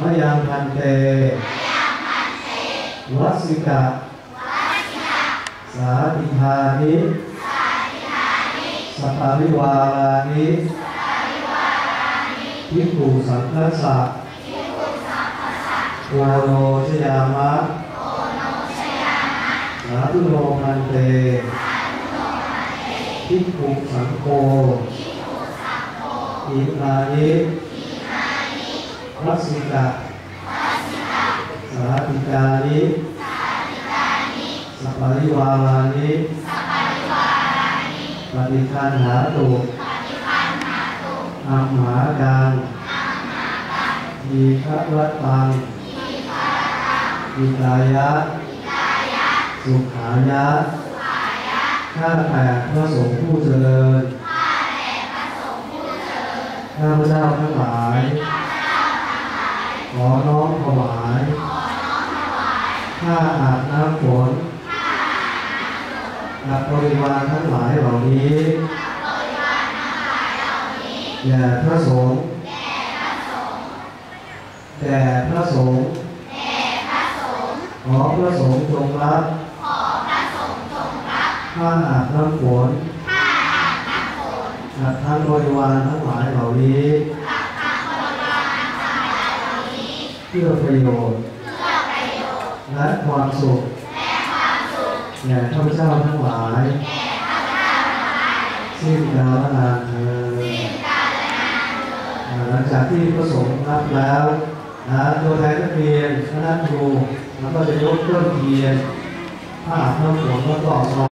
มยังพันเตวัสสิกะสาธิธานิสัพพะริวารานิพิกขุสังฆสสะโอโนชยามะสาธุโนพันเตพิกขุสังโฆอิมานิ วัสสิกะสาธิกานิสัพพิวารานิปฏิคันหาตุอัมหากังทีฆะวัตตังอิตายะ สุขายะข้าแต่พระสงฆ์ผู้เจริญข้าพเจ้าทั้งหลาย ขอน้อมถวาย ข้าอาบน้ำฝนกับบริวารทั้งหลายเหล่านี้ แด่พระสงฆ์แด่พระสงฆ์ขอพระสงฆ์จงรับข้าอาบน้ำฝนกับทั้งบริวารทั้งหลายเหล่านี้ เพื่อประโยชน์ และความสุขแก่ข้าพเจ้าทั้งหลายสิ้นกาลนานเธอญหลังจากที่พระสงฆ์รับแล้วนะตัวแทนนักเรียนคณะครูแล้วก็จะยกเครื่องเทียนผ้าอาบน้ำฝนแล้วก็